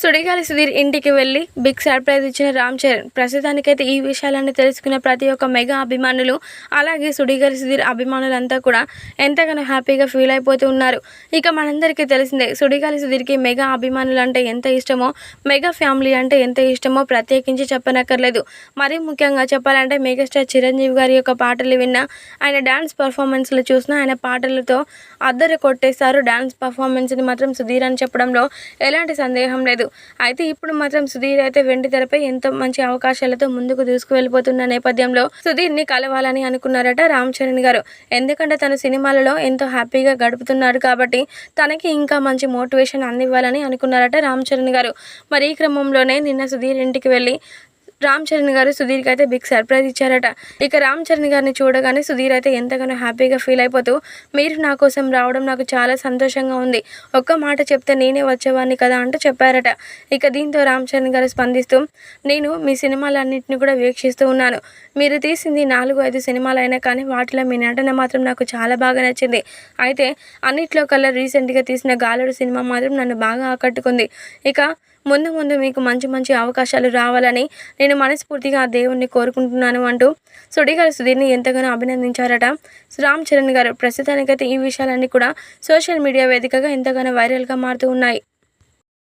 సుడిగాలి సుధీర్ ఇంటికి వెళ్ళి big surprise ఇచ్చిన రామ్ చరణ్ ప్రస్తుతానికైతే ఈ విషయాలన్నీ తెలుసుకున్న ప్రతి ఒక్క మెగా అభిమానులు అలాగే సుడిగాలి సుధీర్ అభిమానులంతా కూడా ఎంతగానో హ్యాపీగా ఫీల్ అయిపోతూ ఉన్నారు. ఇక మనందరికీ తెలిసిందే సుడిగాలి సుధీర్కి మెగా అభిమానులు అంటే ఎంత ఇష్టమో మెగా ఫ్యామిలీ అంటే ఎంత ఇష్టమో ప్రత్యేకించి చెప్పనక్కర్లేదు. మరీ ముఖ్యంగా చెప్పాలంటే మెగాస్టార్ చిరంజీవి గారి యొక్క పాటలు విన్నా ఆయన డ్యాన్స్ పర్ఫార్మెన్స్లు చూసినా ఆయన పాటలతో అద్దరు కొట్టేశారు డ్యాన్స్ పర్ఫార్మెన్స్ని మాత్రం సుధీర్ అని చెప్పడంలో ఎలాంటి సందేహం లేదు. అయితే ఇప్పుడు మాత్రం సుధీర్ అయితే వెండి తెరపై ఎంతో మంచి అవకాశాలతో ముందుకు దూసుకువెళ్ళిపోతున్న నేపథ్యంలో సుధీర్ని కలవాలని అనుకున్నారట రామ్ చరణ్ గారు. ఎందుకంటే తన సినిమాలలో ఎంతో హ్యాపీగా గడుపుతున్నాడు కాబట్టి తనకి ఇంకా మంచి మోటివేషన్ అందివ్వాలని అనుకున్నారట రామ్ చరణ్ గారు. మరి ఈ క్రమంలోనే నిన్న సుధీర్ ఇంటికి వెళ్ళి రామ్ చరణ్ గారు సుధీర్కి అయితే బిగ్ సర్ప్రైజ్ ఇచ్చారట. ఇక రామ్ చరణ్ గారిని చూడగానే సుధీర్ అయితే ఎంతగానో హ్యాపీగా ఫీల్ అయిపోతూ మీరు నా కోసం రావడం నాకు చాలా సంతోషంగా ఉంది. ఒక్క మాట చెప్తే నేనే వచ్చేవాడిని కదా అంటూ చెప్పారట. ఇక దీంతో రామ్ చరణ్ గారు స్పందిస్తూ నేను మీ సినిమాలన్నింటినీ కూడా వీక్షిస్తూ ఉన్నాను. మీరు తీసింది నాలుగు ఐదు సినిమాలు అయినా కానీ వాటిలో మీ నటన మాత్రం నాకు చాలా బాగా నచ్చింది. అయితే అన్నిట్లో కల్లా రీసెంట్గా తీసిన గాలుడు సినిమా మాత్రం నన్ను బాగా ఆకట్టుకుంది. ఇక ముందు ముందు మీకు మంచి మంచి అవకాశాలు రావాలని నేను మనస్ఫూర్తిగా ఆ దేవుణ్ణి కోరుకుంటున్నాను అంటూ సుడిగారు సుధీర్ని ఎంతగానో అభినందించారట. రామ్ చరణ్ గారు ప్రస్తుతానికైతే ఈ విషయాలన్నీ కూడా సోషల్ మీడియా వేదికగా ఎంతగానో వైరల్గా మారుతూ ఉన్నాయి.